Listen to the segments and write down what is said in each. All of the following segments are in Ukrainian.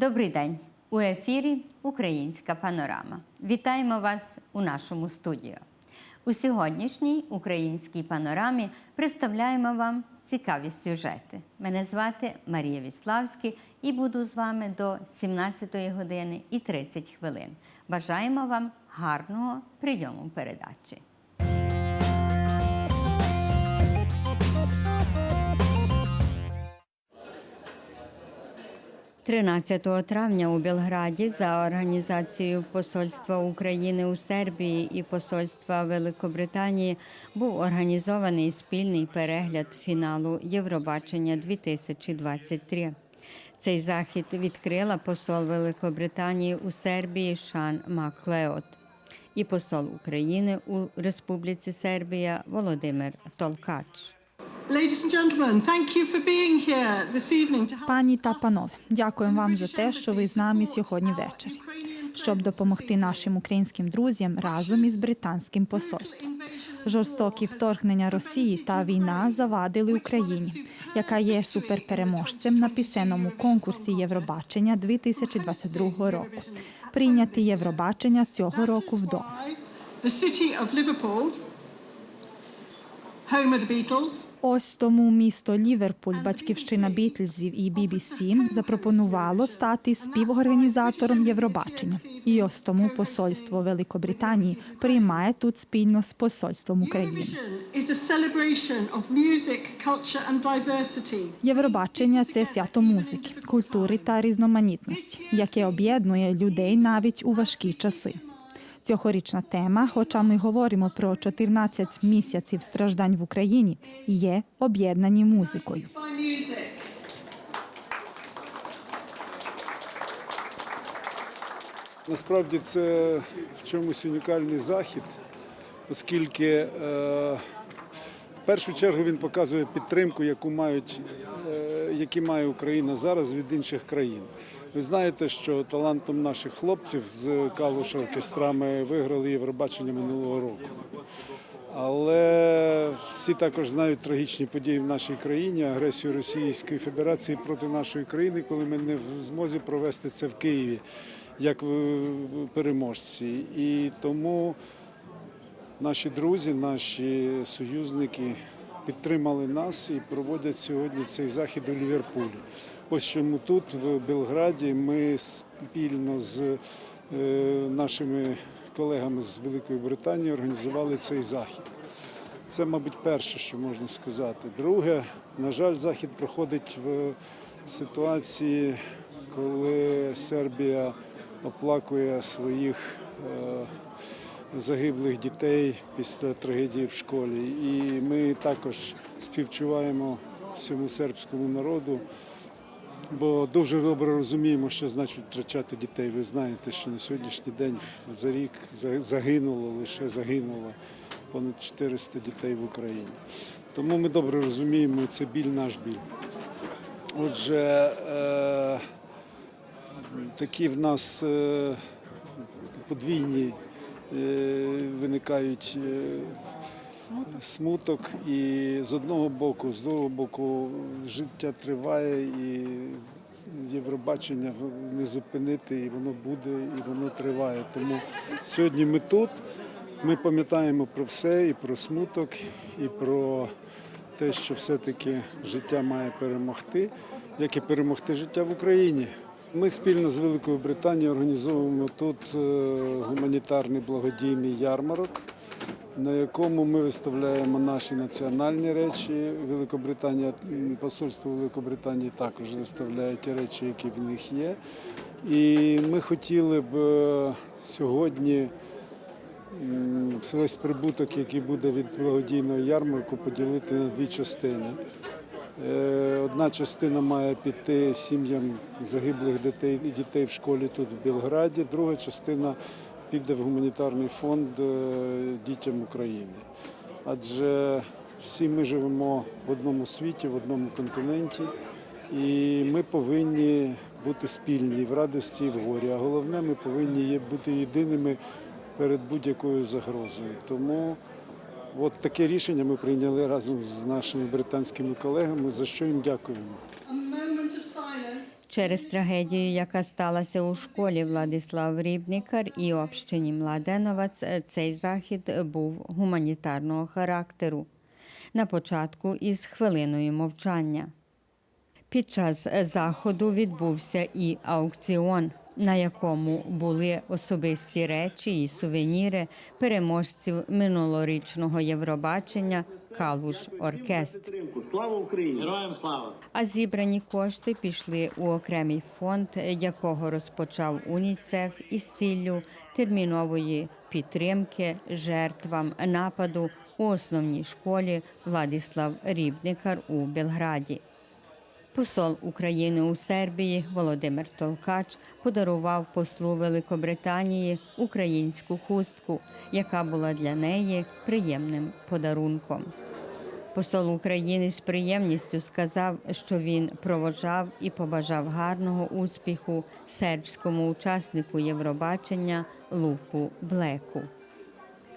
Добрий день! У ефірі Українська панорама. Вітаємо вас у нашому студіо. У сьогоднішній українській панорамі представляємо вам цікаві сюжети. Мене звати Марія Віславський і буду з вами до 17 години і 30 хвилин. Бажаємо вам гарного прийому передачі. 13 травня у Белграді за організацією Посольства України у Сербії і Посольства Великобританії був організований спільний перегляд фіналу Євробачення 2023. Цей захід відкрила посол Великобританії у Сербії Шан Маклеот і посол України у Республіці Сербія Володимир Толкач. Пані та панове, дякуємо вам за те, що ви з нами сьогодні ввечері, щоб допомогти нашим українським друзям разом із британським посольством. Жорстокі вторгнення Росії та війна завадили Україні, яка є суперпереможцем на пісенному конкурсі Євробачення 2022 року. Прийняти Євробачення цього року вдома. The city of Liverpool, home of the Beatles, Ось тому місто Ліверпуль, батьківщина Бітлзів і BBC, запропонувало стати співорганізатором Євробачення. І ось тому посольство Великобританії приймає тут спільно з посольством України. Євробачення це свято музики, культури та різноманітності, яке об'єднує людей навіть у важкі часи. Цьогорічна тема, хоча ми говоримо про 14 місяців страждань в Україні, є об'єднані музикою. Насправді це в чомусь унікальний захід, оскільки е, в першу чергу він показує підтримку, яку мають, е, які має Україна зараз від інших країн. Ви знаєте, що талантом наших хлопців з Калуш оркестрами виграли Євробачення минулого року. Але всі також знають трагічні події в нашій країні, агресію Російської Федерації проти нашої країни, коли ми не в змозі провести це в Києві як переможці. І тому наші друзі, наші союзники підтримали нас і проводять сьогодні цей захід у Ліверпулі. Ось чому тут, в Белграді, ми спільно з е, нашими колегами з Великої Британії організували цей захід. Це, мабуть, перше, що можна сказати. Друге, на жаль, захід проходить в ситуації, коли Сербія оплакує своїх е, загиблих дітей після трагедії в школі. І ми також співчуваємо всьому сербському народу. Бо дуже добре розуміємо, що значить втрачати дітей. Ви знаєте, що на сьогоднішній день за рік загинуло, лише загинуло понад 400 дітей в Україні. Тому ми добре розуміємо, це біль наш біль. Отже, е, такі в нас е, подвійні виникають е, смуток. І з одного боку, з другого боку, життя триває і Євробачення не зупинити, і воно буде, і воно триває. Тому сьогодні ми тут. Ми пам'ятаємо про все, і про смуток, і про те, що все-таки життя має перемогти, як і перемогти життя в Україні. Ми спільно з Великою Британією організовуємо тут е, гуманітарний благодійний ярмарок, на якому ми виставляємо наші національні речі. Великобританія, посольство Великобританії також виставляє ті речі, які в них є. І ми хотіли б е, сьогодні весь прибуток, який буде від благодійного ярмарку, поділити на дві частини. Е, Одна частина має піти сім'ям загиблих дітей і дітей в школі тут в Білграді, друга частина піде в гуманітарний фонд е, дітям України. Адже всі ми живемо в одному світі, в одному континенті, і ми повинні бути спільні в радості, і в горі. А головне, ми повинні бути єдиними перед будь-якою загрозою. Тому От таке рішення ми прийняли разом з нашими британськими колегами, за що їм дякуємо. Через трагедію, яка сталася у школі Владислав Рібникар і общині Младеновець, цей захід був гуманітарного характеру. На початку із хвилиною мовчання. Під час заходу відбувся і аукціон, на якому були особисті речі і сувеніри переможців минулорічного Євробачення Калуш Оркестр. Слава Україні! Героям слава! А зібрані кошти пішли у окремий фонд, якого розпочав УНІЦЕФ із ціллю термінової підтримки жертвам нападу у основній школі Владислав Рібникар у Белграді. Посол України у Сербії Володимир Толкач подарував послу Великобританії українську хустку, яка була для неї приємним подарунком. Посол України з приємністю сказав, що він проводжав і побажав гарного успіху сербському учаснику Євробачення Луку Блеку.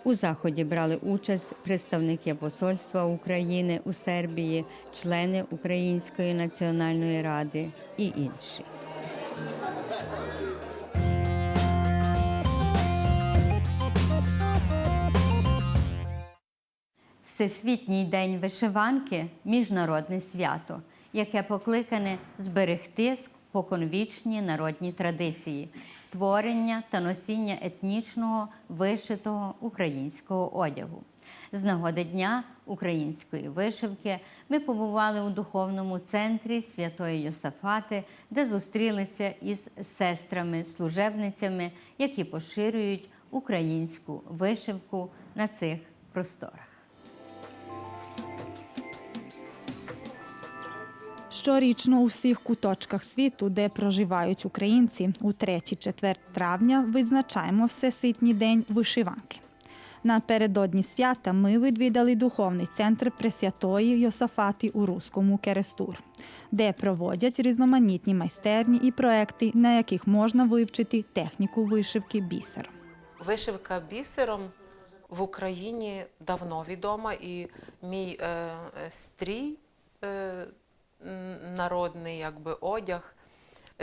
У заході брали участь представники Посольства України у Сербії, члени Української національної ради і інші. Всесвітній день вишиванки міжнародне свято, яке покликане зберегти споконвічні народні традиції, створення та носіння етнічного вишитого українського одягу. З нагоди Дня української вишивки ми побували у духовному центрі Святої Йосафати, де зустрілися із сестрами-служебницями, які поширюють українську вишивку на цих просторах. Щорічно у всіх куточках світу, де проживають українці, у 3-4 травня відзначаємо Всесвітній день вишиванки. Напередодні свята ми відвідали духовний центр Пресвятої Йосафати у Руському Керестур, де проводять різноманітні майстерні і проекти, на яких можна вивчити техніку вишивки бісером. Вишивка бісером в Україні давно відома, і мій е, стрій, е, народний якби, одяг,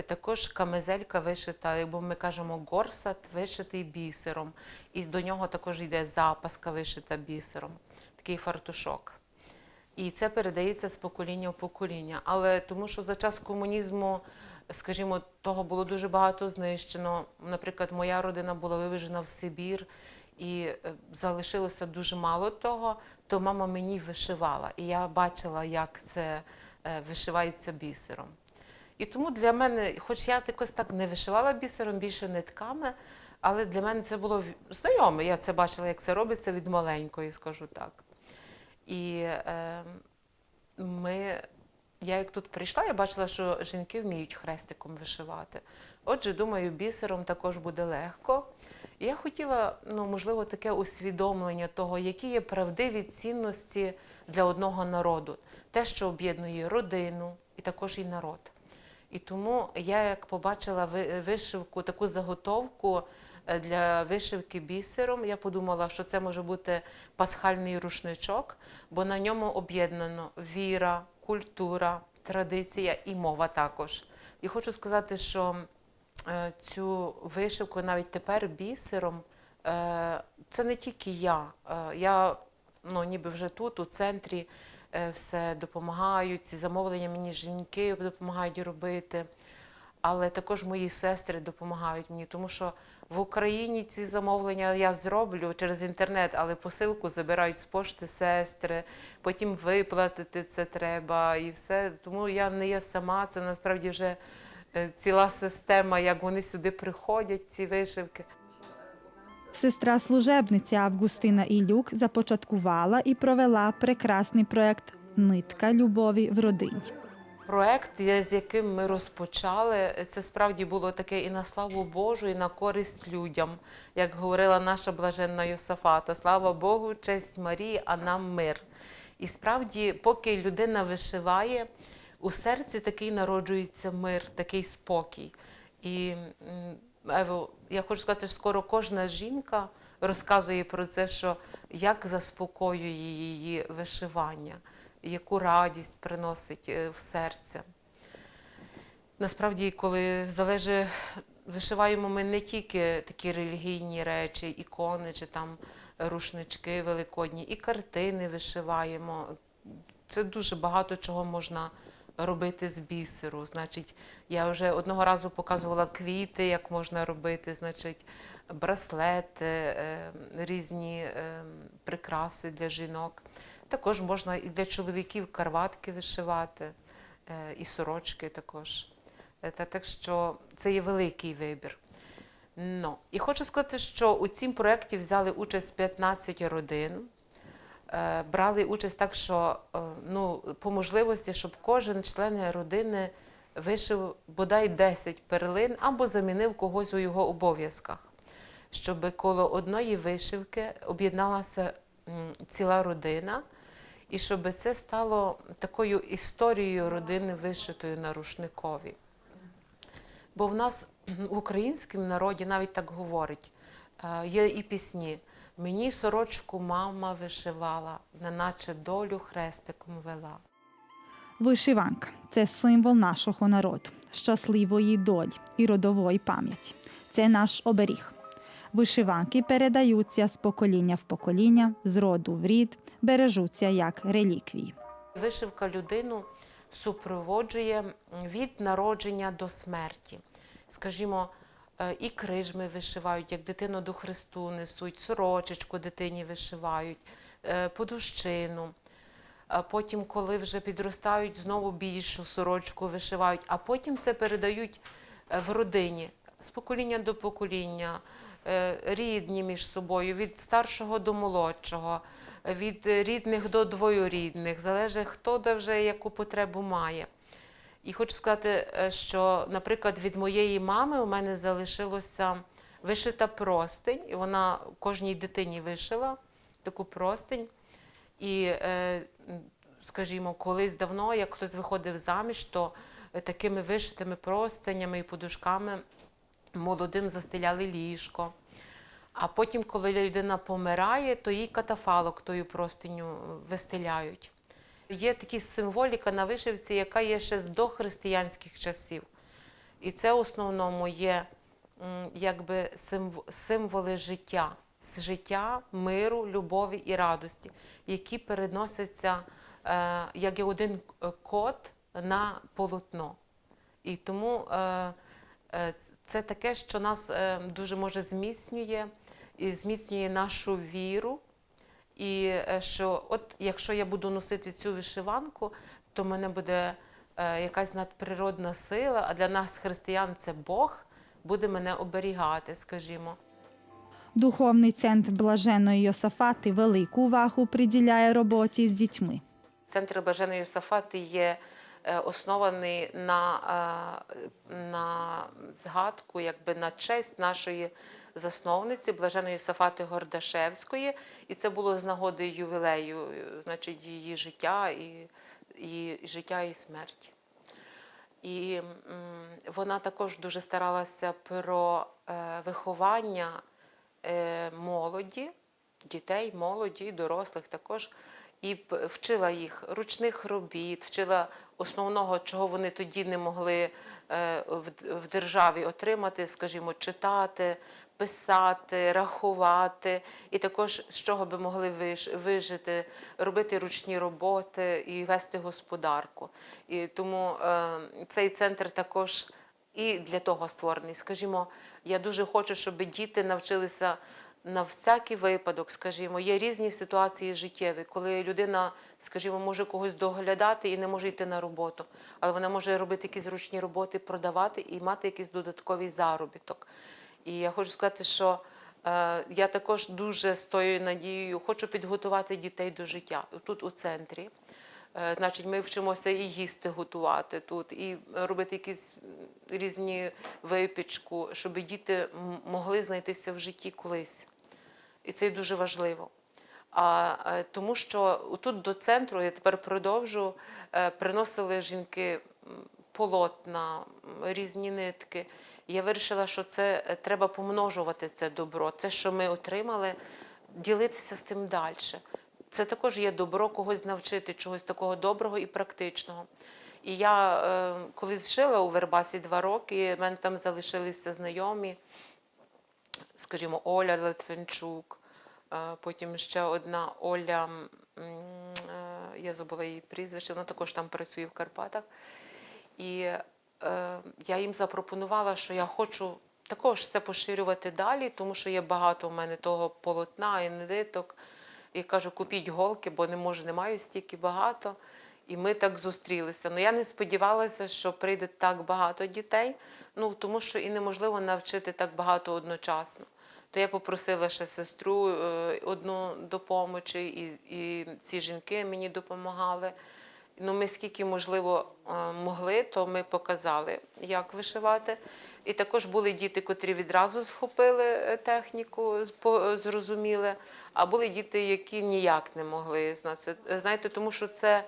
також камизелька вишита, якби ми кажемо, горсат вишитий бісером. І до нього також йде запаска вишита бісером, такий фартушок. І це передається з покоління в покоління. Але тому що за час комунізму, скажімо, того було дуже багато знищено. Наприклад, моя родина була вивезена в Сибір, і е, залишилося дуже мало того, то мама мені вишивала. І я бачила, як це вишивається бісером. І тому для мене, хоч я якось так не вишивала бісером, більше нитками, але для мене це було знайоме. Я це бачила, як це робиться від маленької, скажу так. І е, ми, я як тут прийшла, я бачила, що жінки вміють хрестиком вишивати. Отже, думаю, бісером також буде легко. Я хотіла, ну, можливо, таке усвідомлення того, які є правдиві цінності для одного народу, те, що об'єднує родину і також і народ. І тому я, як побачила вишивку, таку заготовку е, для вишивки бісером, я подумала, що це може бути пасхальний рушничок, бо на ньому об'єднано віра, культура, традиція і мова також. І хочу сказати, що цю вишивку навіть тепер бісером, е, це не тільки я. Е, Я ну, ніби вже тут, у центрі, е, все допомагають, ці замовлення мені жінки допомагають робити. Але також мої сестри допомагають мені, тому що в Україні ці замовлення я зроблю через інтернет, але посилку забирають з пошти сестри, потім виплатити це треба і все. Тому я не є сама, це насправді вже е, ціла система, як вони сюди приходять, ці вишивки. Сестра служебниця Августина Ілюк започаткувала і провела прекрасний проект Нитка любові в родині. Проект, з яким ми розпочали, це справді було таке і на славу Божу, і на користь людям, як говорила наша блаженна Йосафата. Слава Богу, честь Марії, а нам мир. І справді, поки людина вишиває, у серці такий народжується мир, такий спокій. І Ево, я хочу сказати, що скоро кожна жінка розказує про це, що як заспокоює її вишивання, яку радість приносить е, в серце. Насправді, коли залежить, вишиваємо ми не тільки такі релігійні речі, ікони чи там рушнички великодні, і картини вишиваємо. Це дуже багато чого можна робити з бісеру. Значить, я вже одного разу показувала квіти, як можна робити, значить, браслети, е, різні е, прикраси для жінок. Також можна і для чоловіків карватки вишивати, е, і сорочки також. Та так що це є великий вибір. Ну, і хочу сказати, що у цім проєкті взяли участь 15 родин. Е, Брали участь так, що е, ну, по можливості, щоб кожен член родини вишив бодай 10 перлин або замінив когось у його обов'язках, щоб коло одної вишивки об'єдналася ціла родина, і щоб це стало такою історією родини вишитою на рушникові. Бо в нас в українському народі навіть так говорить, е, є і пісні. Мені сорочку мама вишивала, неначе долю хрестиком вела. Вишиванка це символ нашого народу, щасливої долі і родової пам'яті. Це наш оберіг. Вишиванки передаються з покоління в покоління, з роду в рід, бережуться як реліквії. Вишивка людину супроводжує від народження до смерті. Скажімо, і крижми вишивають, як дитину до Христу несуть, сорочечку дитині вишивають, е, подущину. Потім, коли вже підростають, знову більшу сорочку вишивають, а потім це передають е, в родині з покоління до покоління, е, рідні між собою, від старшого до молодшого, е, від рідних до двоюрідних, залежить хто де вже яку потребу має. І хочу сказати, е, що, наприклад, від моєї мами у мене залишилося вишита простень, і вона кожній дитині вишила таку простень. І, е, скажімо, колись давно, як хтось виходив заміж, то е, такими вишитими простинями і подушками молодим застеляли ліжко. А потім, коли людина помирає, то їй катафалок тою простиню вистеляють. Є така символіка на вишивці, яка є ще з дохристиянських часів. І це в основному є якби симв- символи життя, з життя, миру, любові і радості, які переносяться е, як один код на полотно. І тому е, е, це таке, що нас дуже може зміцнює і зміцнює нашу віру. І е, що, от якщо я буду носити цю вишиванку, то в мене буде е, якась надприродна сила, а для нас, християн, це Бог, буде мене оберігати, скажімо. Духовний центр блаженої Йосафати велику увагу приділяє роботі з дітьми. Центр Блаженої Йосафати є оснований на, е, на згадку, якби на честь нашої засновниці Блаженої Сафати Гордашевської. І це було з нагоди ювілею, е, значить, її життя і, і життя і смерті. І вона також дуже старалася про е, виховання е, молоді, дітей, молоді, дорослих також, і вчила їх ручних робіт, вчила основного, чого вони тоді не могли е, в, державі отримати, скажімо, читати, писати, рахувати, і також з чого би могли вижити, робити ручні роботи і вести господарку. І тому е, цей центр також і для того створений. Скажімо, я дуже хочу, щоб діти навчилися на всякий випадок, скажімо, є різні ситуації життєві, коли людина, скажімо, може когось доглядати і не може йти на роботу, але вона може робити якісь ручні роботи, продавати і мати якийсь додатковий заробіток. І я хочу сказати, що е, я також дуже з тою надією хочу підготувати дітей до життя тут у центрі. Е, Значить, ми вчимося і їсти готувати тут, і робити якісь різні випічку, щоб діти могли знайтися в житті колись. І це дуже важливо. А е, тому що тут до центру, я тепер продовжу, е, приносили жінки полотна, різні нитки. Я вирішила, що це треба помножувати це добро. Це, що ми отримали, ділитися з тим далі. Це також є добро когось навчити, чогось такого доброго і практичного. І я е, колись жила у Вербасі два роки, в мене там залишилися знайомі, скажімо, Оля Литвинчук, е, потім ще одна Оля, е, я забула її прізвище, вона також там працює в Карпатах. І е, я їм запропонувала, що я хочу також це поширювати далі, тому що є багато в мене того полотна і ниток. І кажу, купіть голки, бо не можу, не маю стільки багато. І ми так зустрілися. Ну я не сподівалася, що прийде так багато дітей, ну тому що і неможливо навчити так багато одночасно. То я попросила ще сестру е, одну допомочі, і, і ці жінки мені допомагали. Ну, ми скільки можливо е, могли, то ми показали, як вишивати. І також були діти, котрі відразу схопили е, техніку, зрозуміли, а були діти, які ніяк не могли знати. Знаєте, тому що це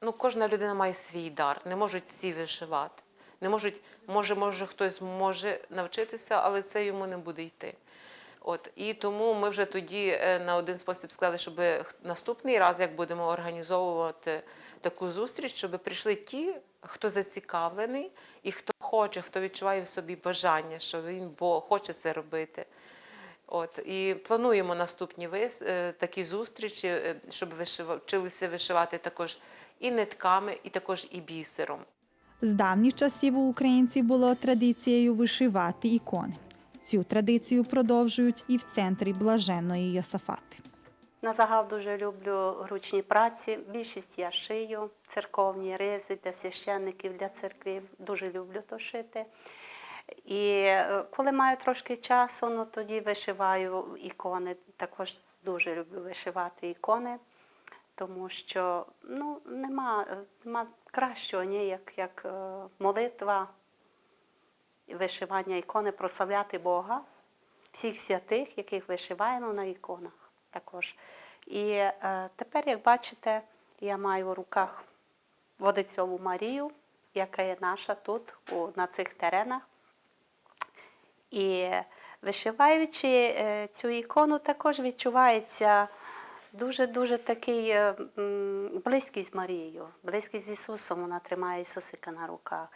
ну, кожна людина має свій дар, не можуть всі вишивати. Не можуть, може, може хтось може навчитися, але це йому не буде йти. От і тому ми вже тоді е, на один спосіб сказали, щоб наступний раз, як будемо організовувати таку зустріч, щоб прийшли ті, хто зацікавлений і хто хоче, хто відчуває в собі бажання, що він бо хоче це робити. От і плануємо наступні вис, е, такі зустрічі, е, щоб вчилися вишивати також і нитками, і також і бісером. З давніх часів у українців було традицією вишивати ікони. Цю традицію продовжують і в центрі блаженної Йосафати. На загал дуже люблю ручні праці. Більшість я шию, церковні ризи для священників, для церкви. Дуже люблю то шити. І е, коли маю трошки часу, ну тоді вишиваю ікони. Також дуже люблю вишивати ікони, тому що ну, нема, е, нема кращого, ні, як, як е, молитва, вишивання ікони, прославляти Бога, всіх святих, яких вишиваємо на іконах також. І е, тепер, як бачите, я маю в руках Водицьову Марію, яка є наша тут, у, на цих теренах. І вишиваючи е, цю ікону, також відчувається дуже-дуже такий е, м, близькість з Марією, близькість з Ісусом, вона тримає Ісусика на руках.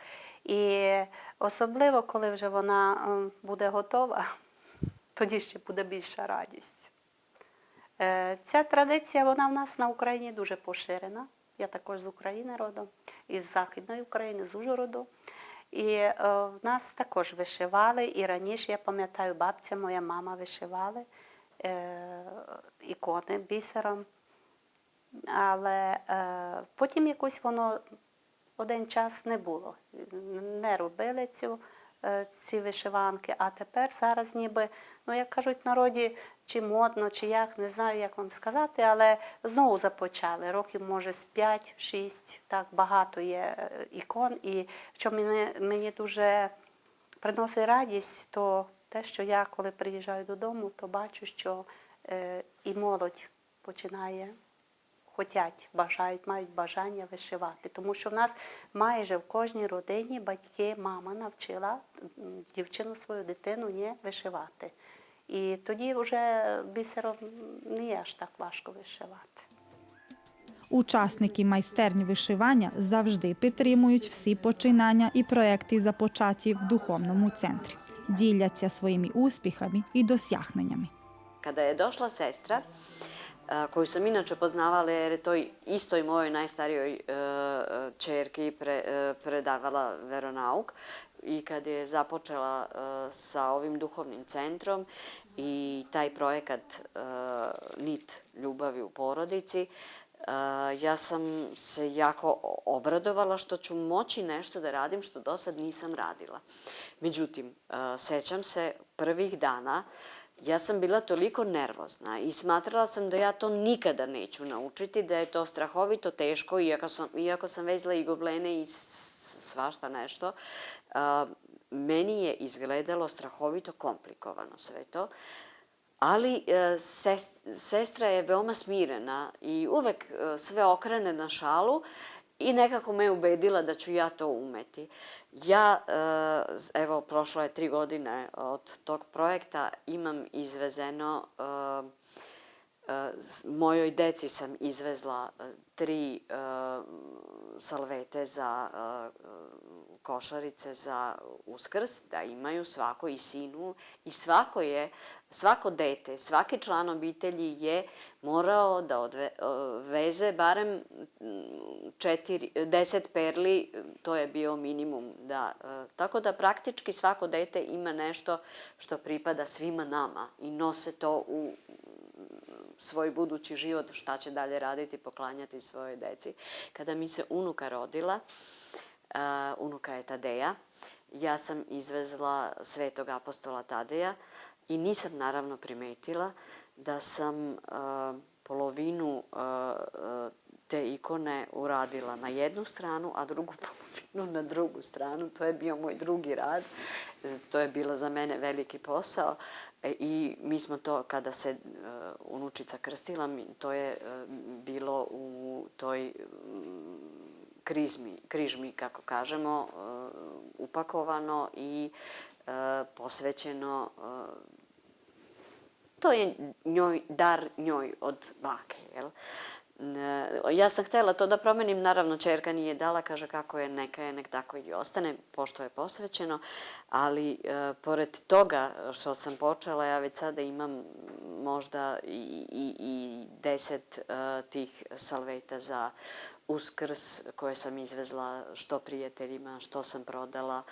І особливо, коли вже вона буде готова, тоді ще буде більша радість. Е, Ця традиція вона в нас на Україні дуже поширена. Я також з України родом, із Західної України, з Ужгороду. І е, в нас також вишивали, і раніше, я пам'ятаю, бабця, моя мама вишивали е, ікони бісером. Але е, потім якось воно один час не було. Не робили цю, е, ці вишиванки, а тепер зараз ніби, ну як кажуть в народі, чи модно, чи як, не знаю, як вам сказати, але знову започали. Років, може, з 5-6, так багато є е, ікон. І що мені, мені дуже приносить радість, то те, що я, коли приїжджаю додому, то бачу, що е, і молодь починає хотять, бажають, мають бажання вишивати. Тому що в нас майже в кожній родині батьки, мама навчила дівчину свою дитину не вишивати. І тоді вже бісером не є аж так важко вишивати. Учасники майстерні вишивання завжди підтримують всі починання і проекти, започаті в духовному центрі, діляться своїми успіхами і досягненнями. Je došla sestra, a, koju sam inače poznavala jer je toj istoj mojoj najstarijoj e, e, čerki pre, e, predavala veronauk i kad je započela e, sa ovim duhovnim centrom i taj projekat Nit ljubavi u porodici, ja sam se jako obradovala što ću moći nešto da radim što do sad nisam radila. Međutim, sećam se prvih dana ja sam bila toliko nervozna i smatrala sam da ja to nikada neću naučiti, da je to strahovito teško, iako sam, iako sam vezla i goblene i svašta nešto. Uh, meni je izgledalo strahovito komplikovano sve to. Ali e, ses- sestra je veoma smirena i uvek e, sve okrene na šalu i nekako me ubedila da ću ja to umeti. Ja, e, z- evo, prošlo je tri godine od tog projekta, imam izvezeno, e, e, s- mojoj deci sam izvezla tri salvete za košarice za uskrs, da imaju svako i sinu i svako je, svako dete, svaki član obitelji je morao da odve, veze barem mm, četiri, deset perli, to je bio minimum. Da, e, tako da praktički svako dete ima nešto što pripada svima nama i nose to u svoj budući život, šta će dalje raditi, poklanjati svojoj deci. Kada mi se unuka rodila, uh, unuka je Tadeja, ja sam izvezla svetog apostola Tadeja i nisam naravno primetila da sam polovinu te ikone uradila na jednu stranu, a drugu polovinu na drugu stranu. To je bio moj drugi rad. To je bilo za mene veliki posao. E, I mi smo to, kada se uh, unučica krstila, to je uh, bilo u toj krizmi, križmi, kako kažemo, uh, upakovano i uh, posvećeno uh, to je njoj, dar njoj od bake, jel? E, Ja sam htela to da promenim, naravno čerka nije dala, kaže kako je, neka je, nek tako i ostane, pošto je posvećeno, ali e, pored toga što sam počela, ja već sada imam možda i, i, i deset e, tih salveta za uskrs koje sam izvezla što prijateljima, što sam prodala,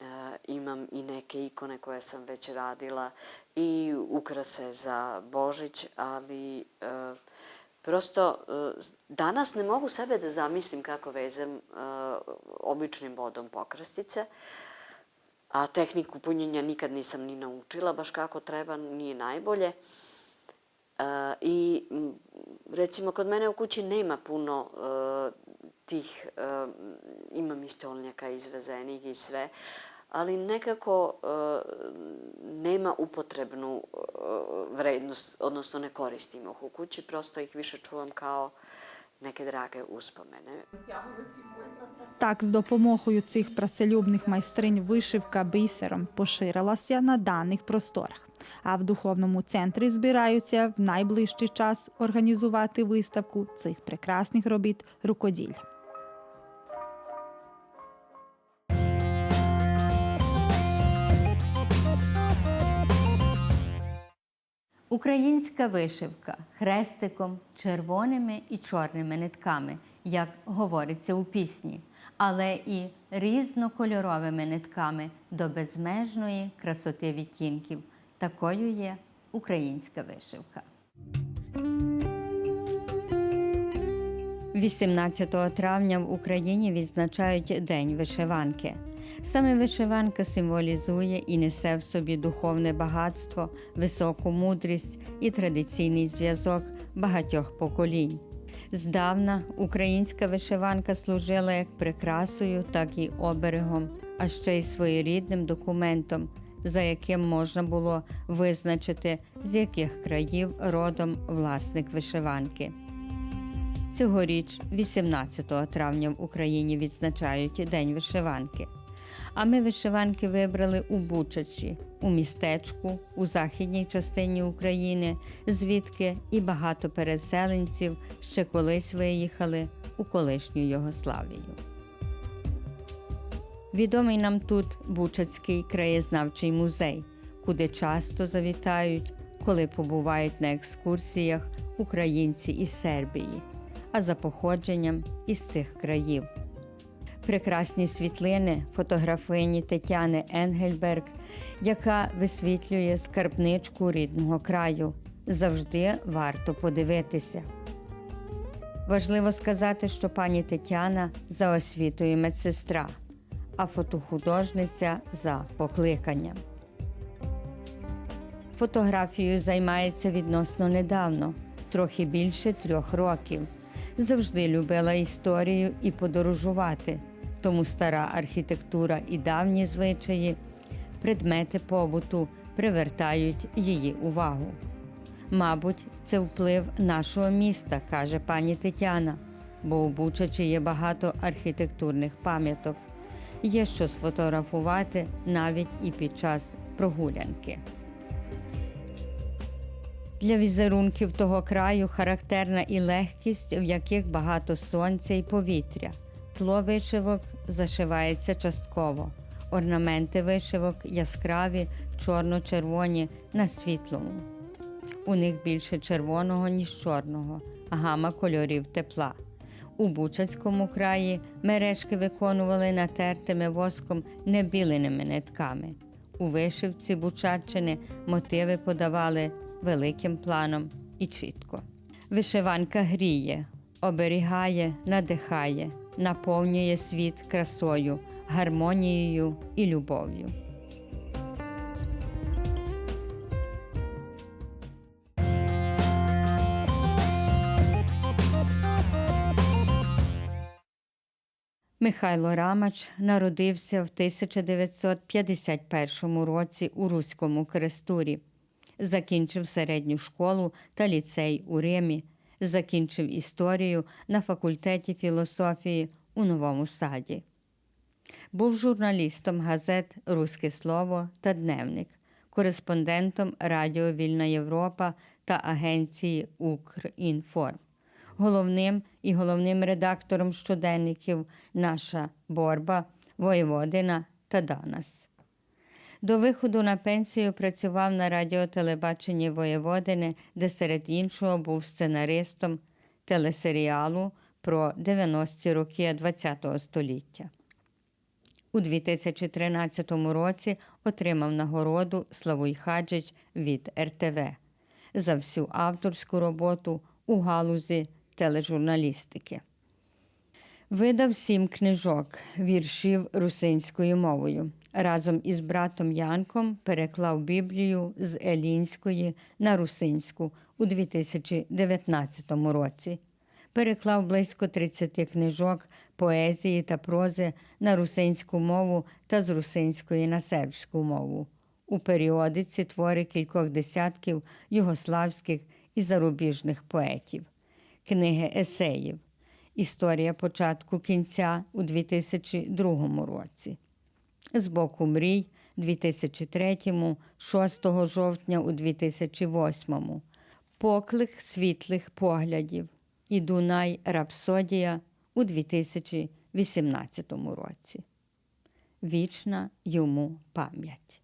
E, imam i neke ikone koje sam već radila i ukrase za Božić, ali e, prosto e, danas ne mogu sebe da zamislim kako vezem e, običnim vodom pokrastice, a tehniku punjenja nikad nisam ni naučila baš kako treba, nije najbolje. I recimo kod mene u kući nema puno e, tih, e, imam i stolnjaka izvezenih i sve, ali nekako e, nema upotrebnu vrednost, odnosno ne koristim ih u kući, prosto ih više čuvam kao neke drage uspomene. Так, з допомогою цих працелюбних майстринь вишивка бісером поширилася на даних просторах. А в духовному центрі збираються в найближчий час організувати виставку цих прекрасних робіт рукоділля. Українська вишивка хрестиком, червоними і чорними нитками, як говориться у пісні, але і різнокольоровими нитками до безмежної красоти відтінків. Такою є українська вишивка. 18 травня в Україні відзначають День вишиванки. Саме вишиванка символізує і несе в собі духовне багатство, високу мудрість і традиційний зв'язок багатьох поколінь. Здавна українська вишиванка служила як прикрасою, так і оберегом, а ще й своєрідним документом, за яким можна було визначити, з яких країв родом власник вишиванки. Цьогоріч, 18 травня в Україні відзначають День вишиванки. А ми вишиванки вибрали у Бучачі, у містечку, у західній частині України, звідки і багато переселенців ще колись виїхали у колишню Йогославію. Відомий нам тут Бучацький краєзнавчий музей, куди часто завітають, коли побувають на екскурсіях українці із Сербії, а за походженням із цих країв. Прекрасні світлини фотографині Тетяни Енгельберг, яка висвітлює скарбничку рідного краю. Завжди варто подивитися. Важливо сказати, що пані Тетяна за освітою медсестра, а фотохудожниця за покликанням. Фотографією займається відносно недавно, трохи більше трьох років. Завжди любила історію і подорожувати, тому стара архітектура і давні звичаї, предмети побуту привертають її увагу. Мабуть, це вплив нашого міста, каже пані Тетяна, бо у Бучачі є багато архітектурних пам'яток. Є що сфотографувати навіть і під час прогулянки. Для візерунків того краю характерна і легкість, в яких багато сонця і повітря. Тло вишивок зашивається частково. Орнаменти вишивок яскраві, чорно-червоні на світлому. У них більше червоного, ніж чорного, гама кольорів тепла. У Бучацькому краї мережки виконували натертими воском небіленими нитками. У вишивці Бучаччини мотиви подавали великим планом і чітко. Вишиванка гріє, оберігає, надихає, наповнює світ красою, гармонією і любов'ю. Михайло Рамач народився в 1951 році у Руському Крестурі. Закінчив середню школу та ліцей у Римі. Закінчив історію на факультеті філософії у Новому Саді. Був журналістом газет Руське Слово та Дневник, кореспондентом Радіо Вільна Європа та агенції Укрінформ головним і головним редактором щоденників Наша Борба, Воєводина та Данас. До виходу на пенсію працював на радіотелебаченні Воєводини, де серед іншого був сценаристом телесеріалу про 90-ті роки ХХ століття. У 2013 році отримав нагороду Славуй Хаджич від РТВ за всю авторську роботу у галузі тележурналістики. Видав сім книжок віршів русинською мовою. Разом із братом Янком переклав Біблію з елінської на русинську у 2019 році. Переклав близько 30 книжок поезії та прози на русинську мову та з русинської на сербську мову. У періодиці твори кількох десятків югославських і зарубіжних поетів книги есеїв Історія початку кінця у 2002 році. З боку мрій 2003, 6 жовтня у 2008, Поклик світлих поглядів і Дунай Рапсодія у 2018 році. Вічна йому пам'ять.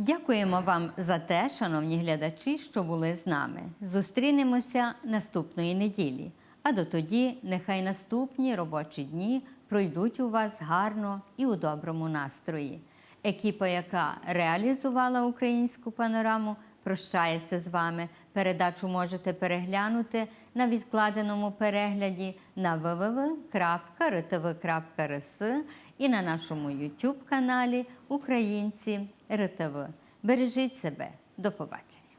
Дякуємо вам за те, шановні глядачі, що були з нами. Зустрінемося наступної неділі. А до тоді нехай наступні робочі дні пройдуть у вас гарно і у доброму настрої. Екіпа, яка реалізувала українську панораму, прощається з вами. Передачу можете переглянути на відкладеному перегляді на www.rtv.rs і на нашому YouTube каналі Українці РТВ. Бережіть себе. До побачення.